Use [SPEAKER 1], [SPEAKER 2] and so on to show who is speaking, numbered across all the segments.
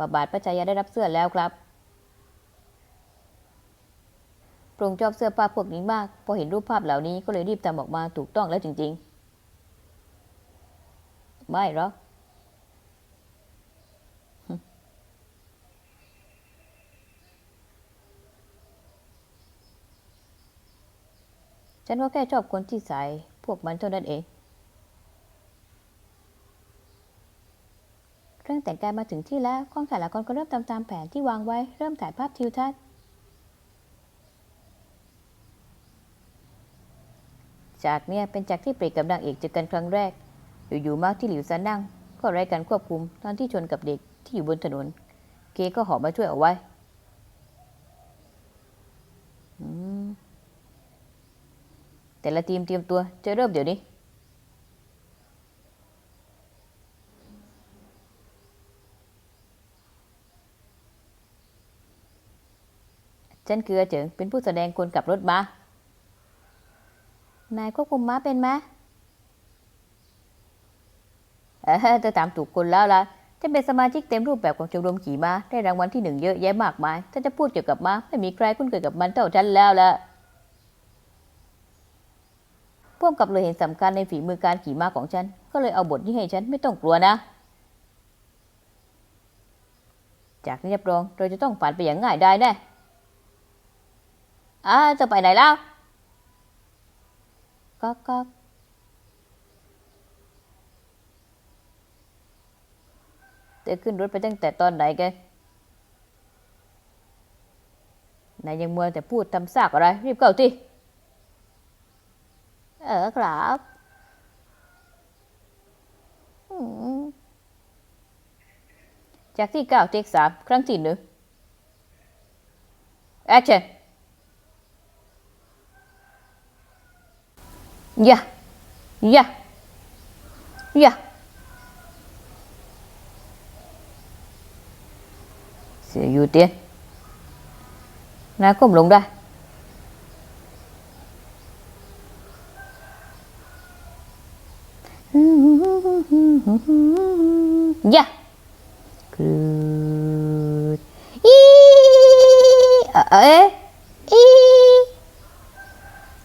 [SPEAKER 1] ฝ่าบาทพระชายาได้รับเสื้อแล้วครับพระองค์ชอบเสื้อผ้าพวกนี้มาก พอเห็นรูปภาพเหล่านี้ก็เลยรีบทำออกมาถูกต้องแล้วจริง ๆ ไม่หรอกฉันก็แค่ชอบคนที่ใส่พวกมันเท่านั้นเอง เค รื่องแต่งกายมาถึงที่แล้วกล้องถ่ายละครก็เริ่มตามตามแผนที่วางไว้เริ่มถ่ายภาพทิวทัศน์จากเนี้ยเป็นจากที่เปรกกับนางเอกเจอกันครั้งแรก อยู่ๆมาที่หลิวซันนั่ง ก็ไร้การควบคุมตอนที่ชนกับเด็กที่อยู่บนถนนเกก็หอบมาช่วยเอาไว้แต่ละทีมเตรียมตัวจะเริ่มเดี๋ยวนี้ ฉันคืออาเจิงเป็นผู้แสดงคนขับรถม้านายควบคุมม้าเป็นไหมเออเธอตามถูกคนแล้วล่ะฉันเป็นสมาชิกเต็มรูปแบบของชมรมขี่ม้าได้รางวัลที่หนึ่งเยอะแยะมากมายถ้าจะพูดเกี่ยวกับม้าไม่มีใครคุ้นเคยกับมันเท่าฉันแล้วล่ะพ่วงกับเลยเห็นสำคัญในฝีมือการขี่ม้าของฉัน ก็เลยเอาบทนี้ให้ฉันไม่ต้องกลัวนะ จากนี้รับรองเราจะต้องผ่านไปอย่างง่ายได้แน่ อ่าจะไปไหนแล้วก็ก็เธอขึ้นรถไปตั้งแต่ตอนไหนแกนายยังมัวแต่พูดทำซากอะไร รีบเข้าที่เออครับจากที่เก้าเทคสามครั้งที่หนึ่ง action อย่าอย่น นายก้มลงได้อย่าคืดอีเอ๊ะเอ๊ะอี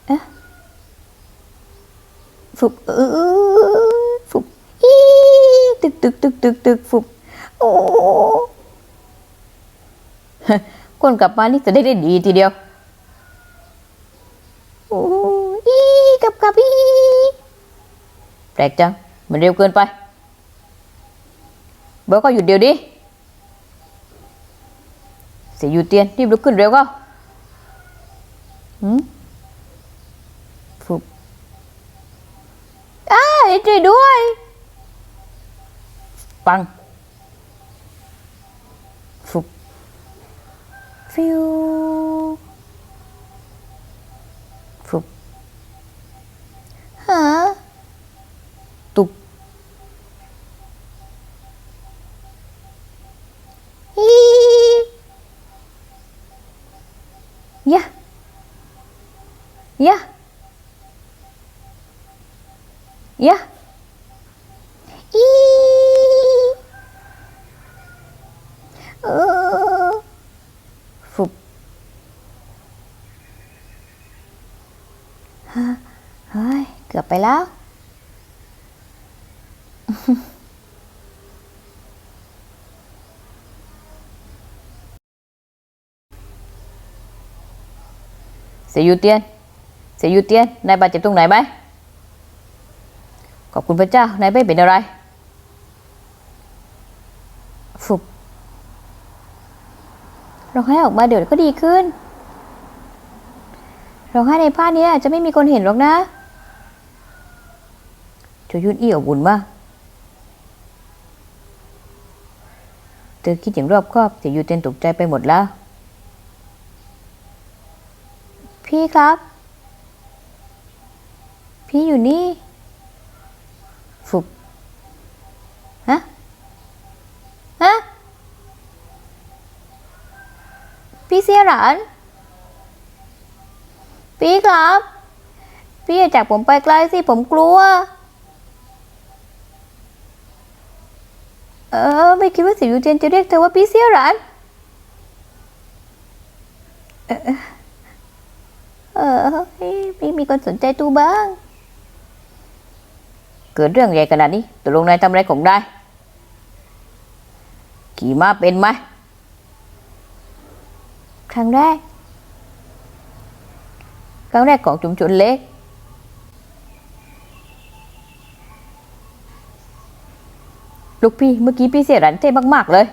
[SPEAKER 1] เอ๊ะ phục ừ, phục ý ตึกตึกตึกตึกตึก phục โอ้คนกลับมานี่จะได้ได้ดีทีเดียวโอ้อีกับกับอีแปลกจังมันเร็วเกินไปเบอกก็หยุดเดี๋ยวดิเสียอยู่เตียนรีบลุกขึ้นเร็วก็หืมฟุบ อ้ายช่วยด้วยปังฟุ บฟิวฟุบฮะตุกอียะยะ Ja. I. Uh. ฟุบฮะเฮ้ยเกือบไปแล้ว เสียยูเตียน เสียยูเตียนนายบาดเจ็บตรงไหนไหม ขอบคุณพระเจ้านายไม่เป็นอะไรฟุบร้องไห้ออกมาเดี๋ยวก็ดีขึ้นร้องไห้ในผ้านี้จะไม่มีคนเห็นหรอกนะโจยุนอี้อบอุ่นมากเธอคิดอย่างรอบคอบแต่ยูเต็นตกใจไปหมดแล้ว พี่ครับ พี่อยู่นี่ ฟุบฮะ ฮะ พี่เสียหลานพี่ครับ พี่อย่าจากผมไปไกลสิผมกลัว เอออไม่คิดว่าสี่ยวยูเทียนจะเรียกเธอว่าพี่เสี่ยหลานเออเออไม่มีคนสนใจตูบ้าง เกิดเรื่องใหญ่ขนาดนี้ตกลงนายทำอะไรของนายขี่ม้าเป็นไหม ครั้งแรก ครั้งแรกของชุมชนเล็ก ลูกพี่เมื่อกี้พี่เสียรันเท่มากๆเลย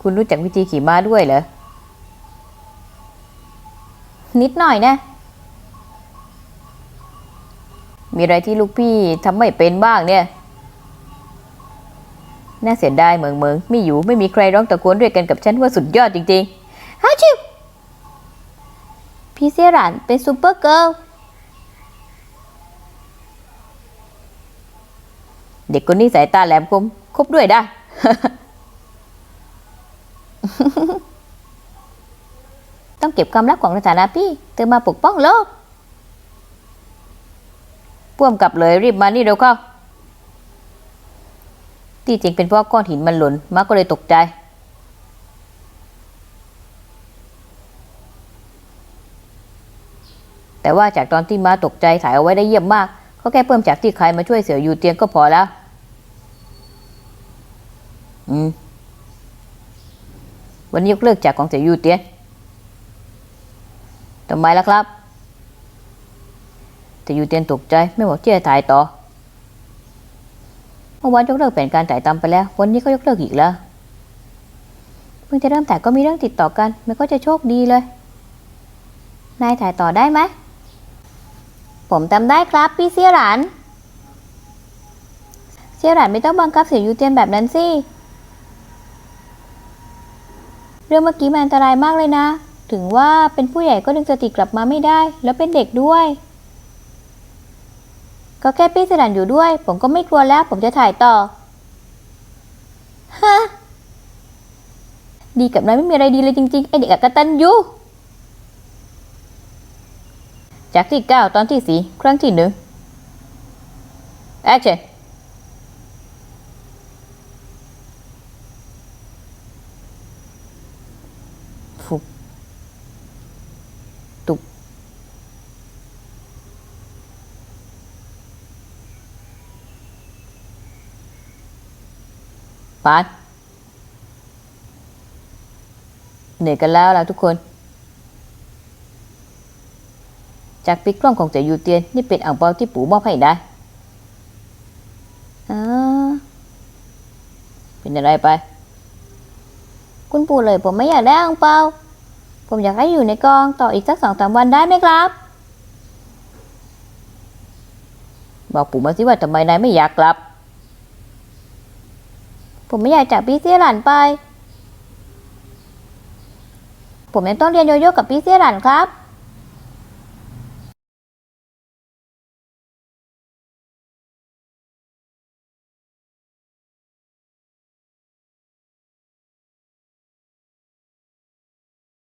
[SPEAKER 1] คุณรู้จักวิธีขี่ม้าด้วยเหรอ นิดหน่อยนะ มีอะไรที่ลูกพี่ทำไม่เป็นบ้างเนี่ย น่าเสียดายเหมืองเมืองไม่อยู่ไม่มีใครร้องตะโกนเรียกกันกับฉันว่าสุดยอดจริงๆฮัชิวพี่เสียหลานเป็นซูเปอร์เกิร์ลเด็กคนนี้สายตาแหลมคมคบด้วยได้ ต้องเก็บความลับของในฐานะพี่เธอมาปกป้องโลกพ่วมกับเลยรีบมานี่เร็วเข้า ที่จริงเป็นเพราะก้อนหินมันหล่นมาก็เลยตกใจ แต่ว่าจากตอนที่ม้าตกใจถ่ายเอาไว้ได้เยี่ยมมาก ก็แค่เพิ่มจากที่ใครมาช่วยเสืออยู่เตียงก็พอแล้ว อืม วันนี้ยกเลิกจากของเสืออยู่เตียงทำไมล่ะครับ แต่อยู่เตียนตกใจไม่บอกที่จะถ่ายต่อ เมื่อวานยกเลิกแผนการถ่ายทำไปแล้ว วันนี้ก็ยกเลิกอีกแล้วเพิ่งจะเริ่มถ่ก็มีเรื่องติดต่อกัน มันก็จะโชคดีเลย นายถ่ายต่อได้ไหมผมทำได้ครับพี่เสี่ยหลานเสี่ยหลานไม่ต้องบังคับเสียยูเตียนแบบนั้นสิ เรื่องเมื่อกี้มันอันตรายมากเลยนะ ถึงว่าเป็นผู้ใหญ่ก็ดึงสติกลับมาไม่ได้ แล้วเป็นเด็กด้วย ก็แค่พี่สี่ยหลานอยู่ด้วย ผมก็ไม่กลัวแล้ว ผมจะถ่ายต่อ ฮะ ดีกับนายไม่มีอะไรดีเลยจริงๆ ไอเด็กอกตันยูจากที่เก้าตอนที่สี่ครั้งที่หนึ่งแอคชั่นานเหนื่อยกันแล้วล่ะทุกคน จากปิกกล้องของเจ๋อยูเตียนนี่เป็นอ่างเปาที่ปู่มอบให้ได้อ่าเป็นอะไรไป คุณปู่เลยผมไม่อยากได้อ่างเปา ผมอยากให้อยู่ในกองต่ออีกสักสองสามวันได้ไหมครับ บอกปู่มาสิว่าทำไมนายไม่อยากกลับ ผมไม่อยากจากพี่เสียหลานไป ผมยังต้องเรียนโยโย่กับพี่เสียหลานครับ